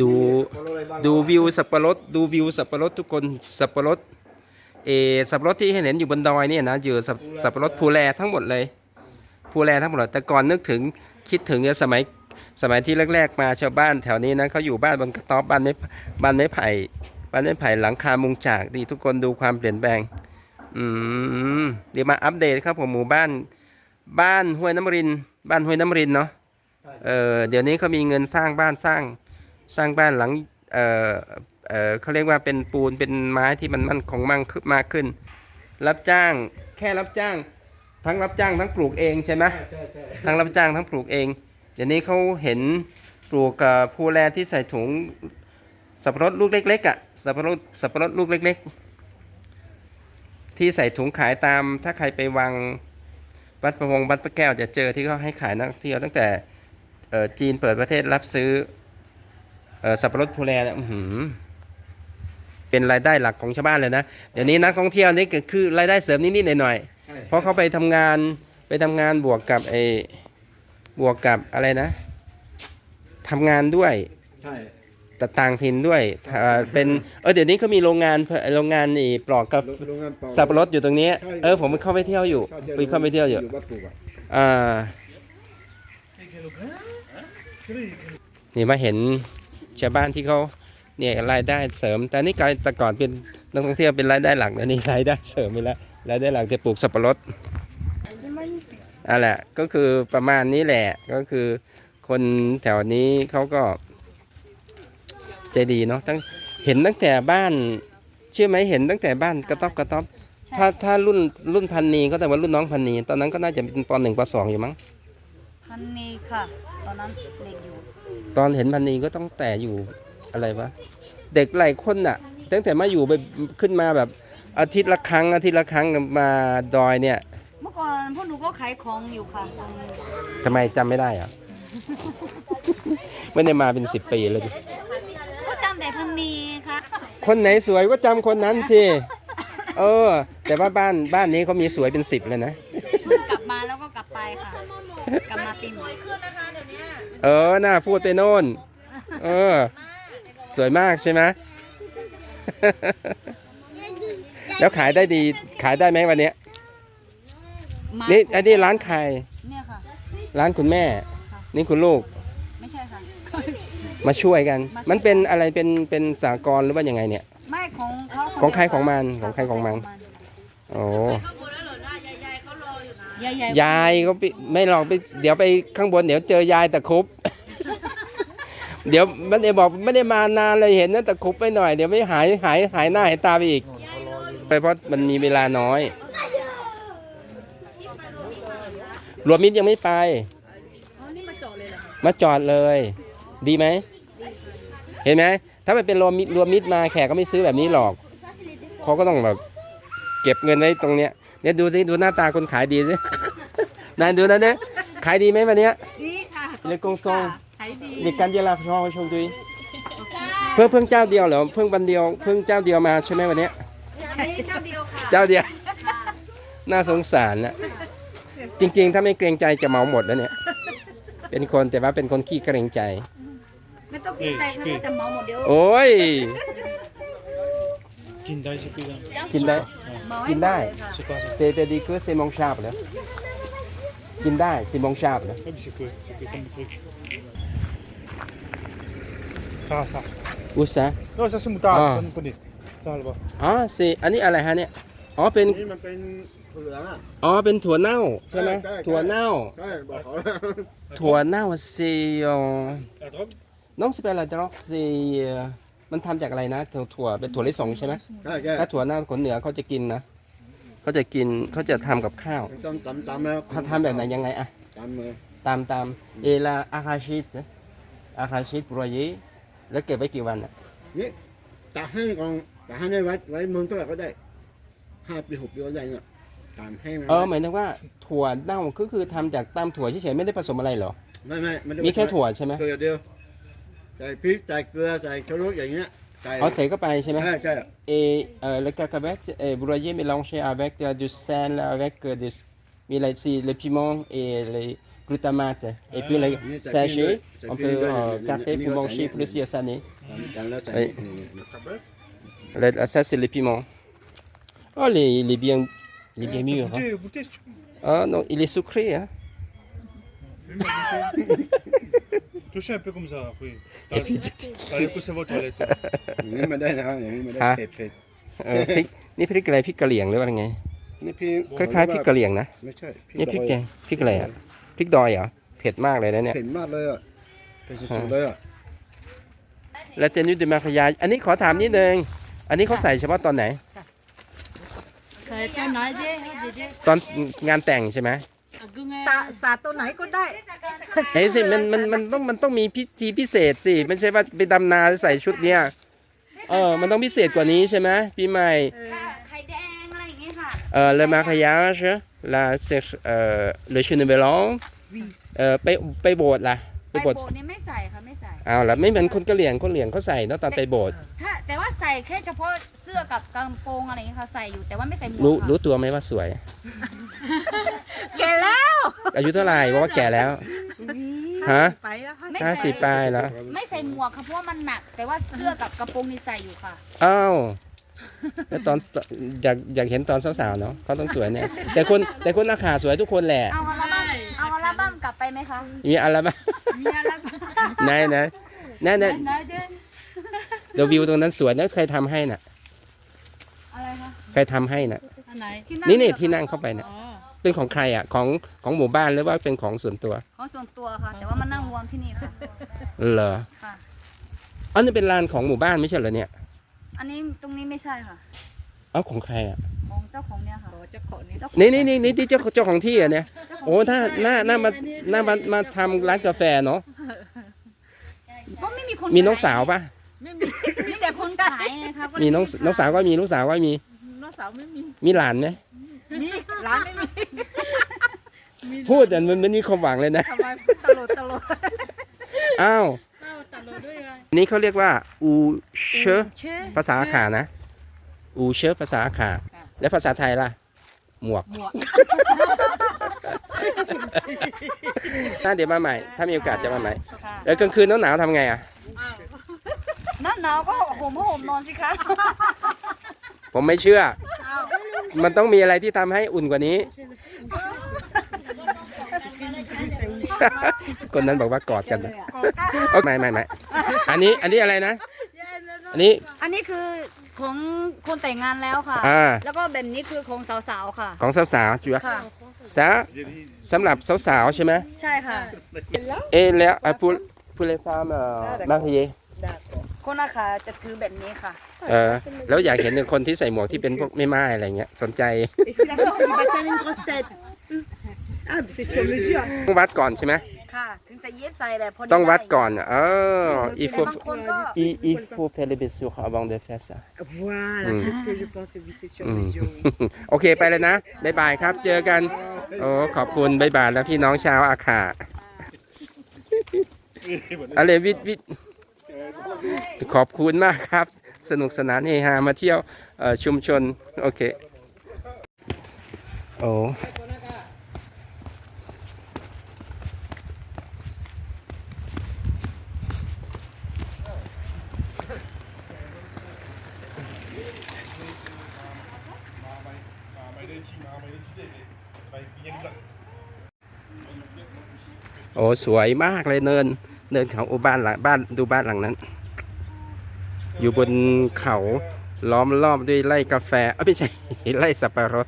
ดูดูวิวสับปะรดดูวิวสับปะรดทุกคนสับปะรดเอสับปะรดที่เห็นอยู่บนดอยเนี่ยนะอยู่สับสับปะรดภูแลทั้งหมดเลยภูแลทั้งหมดแต่ก่อนนึกถึงคิดถึงเนี่ยสมัยสมัยที่แรกๆมาชาวบ้านแถวนี้นะเขาอยู่บ้านบนกระต๊อบบ้านไม้บ้านไม้ไผ่บ้านไม้ไผ่หลังคามุงจากดีทุกคนดูความเปลี่ยนแปลงอืมเดี๋ยวมาอัปเดตครับผมหมู่บ้าน บ้านห้วยน้ำริน บ้านห้วยน้ำรินเนาะเออเดี๋ยวนี้เขามีเงินสร้างบ้านสร้าง สร้างบ้านหลังเอ่อเอ่อเขาเรียกว่าเป็นปูนเป็นไม้ที่มันมั่นคงมั่งขึ้นมากขึ้น รับจ้างแค่รับจ้าง ทั้งรับจ้างทั้งปลูกเองใช่ไหมใช่ใช่ทั้งรับจ้างทั้งปลูกเองเดี๋ยวนี้เขาเห็นปลูกกับผู้แลที่ใส่ถุงสับปะรดลูกเล็กๆอะสับปะรดสับปะรดลูกเล็ก ๆ ที่ใส่ถุงขายตามถ้าใครไปวังวัดประวงวัดพระแก้วจะเจอที่เขาให้ขายนักท่องเที่ยวตั้งแต่เอ่อจีนเปิดประเทศรับซื้อเอ่อ สับปะรดภูแลเนี่ยอื้อหือเป็นรายได้หลักของชาวบ้านเลยนะ เดี๋ยวนี้นักท่องเที่ยวนี่ก็คือรายได้เสริมนิดๆหน่อยใช่ๆเพราะเขาไปทำงานไปทำงานบวกกับไอ้บวกกับอะไรนะทำงานด้วยใช่แต่ต่างถิ่นด้วยเอ่อเป็นเออเดี๋ยวนี้เขามีโรงงานโรงงานนี่ปลอกกับโรงงานเป่าสับปะรดอยู่ตรงนี้ใช่เออผมไปเข้าไปเที่ยวอยู่ใช่ใช่ไปเข้าไปเที่ยวอยู่อยู่บ้านปลูกอะอ่านี่มาเห็น ชาวบ้านที่เขาเนี่ยรายได้เสริม แต่นี่กลายแต่ก่อนเป็นนักท่องเที่ยวเป็นรายได้หลักแล้วนี่รายได้เสริมไปแล้วรายได้หลักจะปลูกสับปะรดอะแหละก็คือประมาณนี้แหละก็คือคนแถวนี้เขาก็ ใจดีเนาะตั้งเห็นตั้งแต่บ้านเชื่อไหมเห็นตั้งแต่บ้านกระต๊อบกระต๊อบใช่ถ้าถ้ารุ่นรุ่นพันนีก็แต่ว่ารุ่นน้องพันนีตอนนั้นก็น่าจะเป็นปหนึ่งปสองอยู่มั้งพันนีค่ะ ตอนนั้นเด็กอยู่ ตอนเห็นพันนีก็ต้องแต่อยู่อะไรวะ เด็กหลายคนน่ะ ตั้งแต่มาอยู่ไปขึ้นมาแบบอาทิตย์ละครั้งอาทิตย์ละครั้งมาดอยเนี่ยเมื่อก่อนพวกหนูก็ขายของอยู่ค่ะตรงทำไมจำไม่ได้อะ ไม่ได้มาเป็นสิบปีเลยดิก็จำแต่พันนีค่ะคนไหนสวยก็จำคนนั้นสิ เออ แต่ว่าบ้านบ้านนี้เขามีสวยเป็นสิบเลยนะ ล้วก็กลับไปค่ะกลับมาปีใหม่เออน่าพูดไปโน่น เออสวยมากใช่ไหม แล้วขายได้ดีขายได้ไหมวันเนี้ยมานี่อันนี้ร้านใครเนี่ยค่ะ ร้านคุณแม่ นี่คุณลูกไม่ใช่ค่ะ มาช่วยกัน มันเป็นอะไรเป็นเป็นสากลหรือว่ายังไงเนี่ย ไม่ของเขาของใครของมันของใครของมัน โอ้ ยายยายก็ไปไม่หรอกไปเดี๋ยวไปข้างบนเดี๋ยวเจอยายตะครุบ เดี๋ยวมันได้บอกไม่ได้มานานเลยเห็นนะตะครุบไปหน่อยเดี๋ยวไม่หายหายหายหน้าหายตาไปอีกไปเพราะมันมีเวลาน้อย รวมมิตรยังไม่ไป อ๋อนี่มาเจาะเลยเหรอคะมาจอดเลย ดีไหม เห็นไหมถ้ามันเป็นรวมมิตรรวมมิตรมาแขกก็ไม่ซื้อแบบนี้หรอกเขาก็ต้องแบบเก็บเงินไว้ตรงเนี้ย เนี่ยดูสิดูหน้าตาคนขายดีสิ นายดูนะเนี่ยขายดีไหมวันนี้ดีค่ะในกงตงขายดีเด็การเยลาชอชมดูเพิ่งเพิ่งเจ้าเดียวเหรอเพิ่งวันเดียวเพิ่งเจ้าเดียวมาใช่ไหมวันนี้เจ้าเดียวค่ะเจ้าเดียวน่าสงสารนะจริง ๆ ถ้าไม่เกรงใจจะเมาหมดแล้วเนี่ย เป็นคนแต่ว่าเป็นคนขี้เกรงใจ ไม่ต้องเกรงใจถ้าจะเมาหมดเดียว โอ้ย กินได้ใช่ไหมกินได้ หมเลยค่ะ C'est quoi ça เซเตดีคือเซมองชาบเหรอกินได้เซมองชาบเหรอ Ah, mais c'est quoi C'est quoi comme truc Ça, ça. อุษา Non, ça c'est moutarde, Ah. ça nous connaît. Ça là-bas. อ๋อเซอันนี้อะไรฮะเนี่ย อ๋อ เป็น นี่มันเป็นเหลืองอะ อ๋อ เป็นถั่วเน่าใช่ไหมใช่ใช่ ถั่วเน่า ใช่บอกเขาถั่วเน่าเซยอ La drogue น้องสเปรลาดร็อกซี มันทำจากอะไรนะถั่วถั่วเป็นถั่วลิสงใช่ไหมใช่ใช่ถ้าถั่วหน้าคนเหนือเขาจะกินนะเขาจะกินเขาจะทำกับข้าวต้องตำตำแล้วถ้าทำแบบไหนยังไงอะตำเลยตามตามเอลาอาคาชิตอาคาชิตบรอยแล้วเก็บไว้กี่วันอะนี่ตากแห้งก่อนตากแห้งได้ไว้ไว้เมืองเท่าไหร่ก็ได้ห้าปีหกปีก็ได้เนี่ยตากแห้งนะเออหมายถึงว่าถั่วเน่าก็คือทำจากตามถั่วเฉยๆไม่ได้ผสมอะไรเหรอไม่ไม่ไม่ได้มีแค่ถั่วใช่ไหมถั่วอย่างเดียว ใส่พริกใส่เกลือใส่ชูรสอย่างเงี้ยใส่ เอาใส่เข้าไปใช่ไหม ใช่ใช่ et euh, le cacahuète est broyé mélangé avec euh, du sel avec euh, du มีอะไรสิ le piment et les glutamate. Et puis les Ni ça sachets, cuit, ça on cuit peut les deux, euh, les- garder les pour gars, manger ça- plusieurs années. จานแล้วใส่ เอ้ย นี่นี่นี่ Là, là, ça, c'est les piments. Oh, il est, il est bien, il est bien mûr. hein. Goûtez, goûtez, si tu peux. Ah non, il est sucré. Hein. Touchez un peu comme ça, oui. Et puis, Allez, poussez vos toilettes. อย่างนี้มาได้นะอย่างนี้มาได้ฮะ เผ็ดเผ็ดเออพริกนี่พริกอะไรพริกกะเหรี่ยงหรือว่าไง นี่พี่คล้ายๆพริกกะเหรี่ยงนะไม่ใช่นี่พริกดอยแกงพริกอะไรอะพริกดอยเหรอเผ็ดมากเลยนะเนี่ย เผ็ดมากเลยอะเผ็ดสุดๆเลยอะและเจนุดเดมาขยาย อันนี้ขอถามนิดนึงอันนี้เขาใส่เฉพาะตอนไหน ใส่ตัวน้อยเจ๊เจ๊ตอนงานแต่งใช่ไหม ตาสาดตัวไหนก็ได้ เอ้ยสิมันมันมันต้องมันต้องมีพิธีพิเศษสิไม่ใช่ว่าไปดำนาใส่ชุดเนี้ยเออมันต้องพิเศษกว่านี้ใช่ไหมปีใหม่ไข่แดงอะไรอย่างเงี้ยค่ะเออ le mariage la c'est เอ่อ le chemin blanc เออไปไปโบสถ์ล่ะไปโบสถ์นี่ไม่ใส่ค่ะไม่ใส่เอาละไม่เหมือนคนกะเหรี่ยงคนเหลี่ยงเขาใส่เนอะตอนไปโบสถ์ถ้าแต่ว่าใส่แค่เฉพาะเสื้อกับกระโปรงอะไรอย่างเงี้ยค่ะใส่อยู่แต่ว่าไม่ใส่หมวกรู้รู้ตัวไหมว่าสวยแกล้ว อายุเท่าไหร่บอกว่าแก่แล้ว ฮะ ไปแล้วค่ะไม่ห้าใส่สิบปลายแล้วไม่ใส่หมวกค่ะเพราะว่ามันหนัก แต่ว่าเสื้อกับกระโปรงนี่ใส่อยู่ค่ะ อ้าวแล้วตอนอยากอยากเห็นตอนสาวๆเนาะเขาต้องสวยเนี่ย แต่คนแต่คนอาขาสวยทุกคนแหละ เอาอัลบั้มเอาอัลบั้มกลับไปไหมคะ มีอะไรบ้างมีอัลบั้มไหนไหนไหนไหนไหนเจ๊เดี๋ยววิวตรงนั้นสวยแล้วใครทำให้น่ะ อะไรคะ ใครทำให้น่ะ อันไหนนี่นี่ที่นั่งเข้าไปเนี่ย เป็นของใครอะของของหมู่บ้านหรือว่าเป็นของส่วนตัวของส่วนตัวค่ะ แต่ว่ามันนั่งรวมที่นี่ค่ะเหรอค่ะ อันนี้เป็นลานของหมู่บ้านไม่ใช่เหรอเนี่ยอันนี้ตรงนี้ไม่ใช่ค่ะ เอ้าของใครอะของเจ้าของเนี่ยค่ะเจ้าของนี่เจ้าของนี่นี่นี่นี่ที่เจ้าเจ้าของที่อะเนี่ยเจ้าขงโอ้ถ้าที่น่าน่ามาน่ามามาทำร้านกาแฟเนาะก็ไม่มีคนมีน้องสาวปะไม่มีมีแต่คนขายไงคะก็เลยมีน้องไขายน้องสาวก็มีลูกสาวก็มีน้องสาวไม่มี มีหลานไหม มีร้านไม่มีพูดแต่มันมันมีความหวังเลยนะทำไมตลกตลกอ้าวตลกด้วยไงนี่เขาเรียกว่าอูเชอเชื่อภาษาอาขานะ อูเชอภาษาอาขาและภาษาไทยล่ะ หมวกหมวกถ้าเดี๋ยวมาใหม่ ถ้ามีโอกาสจะมาใหม่ค่ะแล้วกลางคืนหนาวๆทำไงอะหน้าหนาวก็ห่มผ้าห่มนอนสิคะ ผมไม่เชื่อ มันต้องมีอะไรที่ทำให้อุ่นกว่านี้ คนนั้นบอกว่ากอดกันนะเอ้ยไม่ไม่ไม่อันนี้อันนี้อะไรนะ อันนี้ อันนี้คือของคนแต่งงานแล้วค่ะ อ่า แล้วก็แบบนี้คือของสาวๆค่ะ ของสาวๆจุ๊ะค่ะ สาสำหรับสาวๆใช่ไหมใช่ค่ะเอะแล้วอะพู พูเลฟาร์มบางทีคนอาขาจะถือแบบนี้ค่ะเออ แล้วอยากเห็นคนที่ใส่หมวกที่เป็นพวกไม่ไม้อะไรเงี้ย สนใจ Et si la femme célibataire a une grosse tête Ah, mais c'est sur mesure. ต้องวัดก่อนใช่ไหมค่ะ ถึงจะเย็บใส่แบบพอดีต้องวัดไก่อนเออ il แต่ faut บางคนก็ il il faut faire les blessures avant de faire ça Voilà, Mm. c'est ce que je pense, oui, c'est sur อืม mesure. โอเคไปเลยนะบ๊ายบายครับ เจอกัน โอ้ขอบคุณบ๊ายบายแล้วพี่น้องชาวอาขาอะไรวิทย์วิทย์ ขอบคุณมากครับ สนุกสนานเฮฮามาเที่ยวชุมชน โอเค โอ้โอ้ สวยมากเลยเนิน เนินเขาโอ้บ้านหลังบ้านดูบ้านหลังนั้น อยู่บนเขาล้อมรอบด้วยไร่กาแฟเอ้ไม่ใช่ไร่สับปะรด